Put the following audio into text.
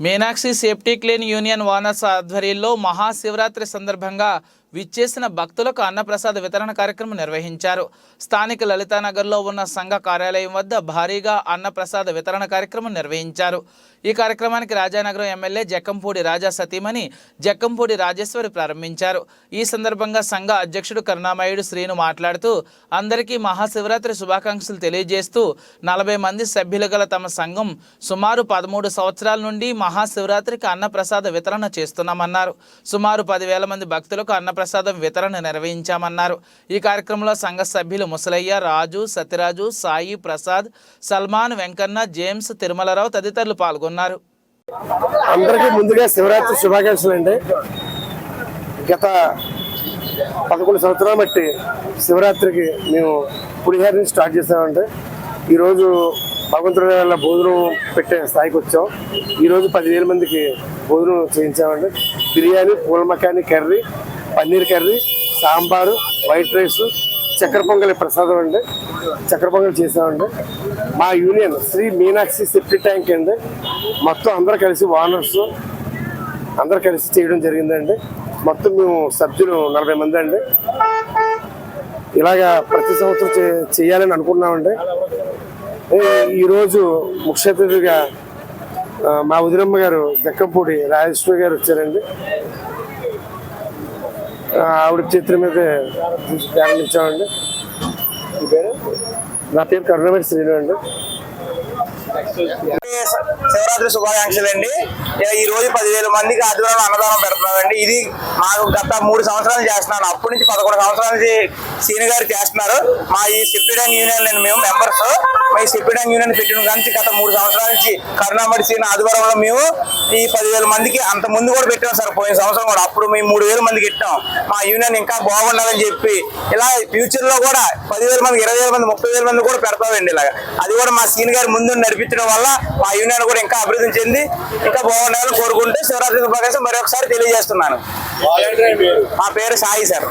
Meenakshi safety clean union owners ఆధ్వర్యంలో మహాశివరాత్రి సందర్భంగా విచ్చేసిన భక్తులకు అన్నప్రసాద వితరణ కార్యక్రమం నిర్వహించారు. స్థానిక లలితానగర్లో ఉన్న సంఘ కార్యాలయం వద్ద భారీగా అన్నప్రసాద వితరణ కార్యక్రమం నిర్వహించారు. ఈ కార్యక్రమానికి రాజానగరం ఎమ్మెల్యే జక్కంపూడి రాజా సతీమణి జక్కంపూడి రాజేశ్వరి ప్రారంభించారు. ఈ సందర్భంగా సంఘ అధ్యక్షుడు కరుణామయుడు శ్రీను మాట్లాడుతూ అందరికీ మహాశివరాత్రి శుభాకాంక్షలు తెలియజేస్తూ నలభై మంది సభ్యులు గల తమ సంఘం సుమారు పదమూడు సంవత్సరాల నుండి మహాశివరాత్రికి అన్నప్రసాద వితరణ చేస్తున్నామన్నారు. సుమారు పదివేల మంది భక్తులకు అన్నప్రసాద వితరణ నిర్వహించామన్నారు. ఈ కార్యక్రమంలో సంఘ సభ్యులు ముసలయ్య రాజు సత్యరాజు సాయి ప్రసాద్ సల్మాన్ వెంకన్న జేమ్స్ తిరుమలరావు తదితరులు పాల్గొన్నారు. అందరికీ ముందుగా శివరాత్రి శుభాకాంక్షలు అండి. గత పదకొండు సంవత్సరాలు బట్టి శివరాత్రికి మేము పులిహారిని స్టార్ట్ చేసామంటే ఈరోజు భగవంతుడి వల్ల భోజనం పెట్టే స్థాయికి వచ్చాం. ఈరోజు పదివేల మందికి భోజనం చేయించామండి. బిర్యానీ పూల makhani curry paneer curry sambar white rice చక్కెర పొంగలి ప్రసాదం అండి. చక్కెర పొంగలి చేసామండి మా union Shri Meenakshi septic tank అండి. మొత్తం అందరూ కలిసి ఓనర్స్ అందరు కలిసి చేయడం జరిగిందండి. మొత్తం మేము సభ్యులు నలభై మంది అండి. ఇలాగా ప్రతి సంవత్సరం చేయాలని అనుకున్నామండి ఈరోజు ముఖ్య అతిథిగా మా ఉదిరమ్మ గారు జక్కంపూడి రాజేశ్వరి గారు వచ్చారండి. ఆవిడ చిత్రం మీద ప్రారంభించామండి నా పేరు కరుణమేటి శ్రీను అండి. శివరాత్రి శుభాకాంక్షలు అండి. ఈ రోజు పదివేల మందికి ఆదివారం అన్నదానం పెడుతున్నామండి. ఇది మాకు గత మూడు సంవత్సరాలు చేస్తున్నాను. అప్పటి నుంచి పదకొండు సంవత్సరాల నుంచి సీనియర్ గారు చేస్తున్నారు. మా ఈ సిప్పిడంగ్ యూనియన్ అండి మేము మెంబర్స్. మా ఈ సిప్పిడంగ్ యూనియన్ పెట్టిన కానీ గత మూడు సంవత్సరాల నుంచి కరుణామడి సీన్ ఆదివారంలో మేము ఈ పదివేల మందికి అంత ముందు కూడా పెట్టాం సార్. పోయిన సంవత్సరం కూడా అప్పుడు మేము మూడు వేల మందికి పెట్టాం. మా యూనియన్ ఇంకా బాగుండాలని చెప్పి ఇలా ఫ్యూచర్లో కూడా పదివేల మంది ఇరవై వేల మంది ముప్పై వేల మంది కూడా పెడతామండి ఇలాగా. అది కూడా మా సీనియర్ గారు ముందు నడిపించడం వల్ల మా యూనియన్ కూడా ఇంకా అభివృద్ధి చెంది ఇంకా బాగుండాలని కోరుకుంటూ శివరాత్రి శుభాకాంక్షలు మరొకసారి తెలియజేస్తున్నాను. మా పేరు సాయి సార్.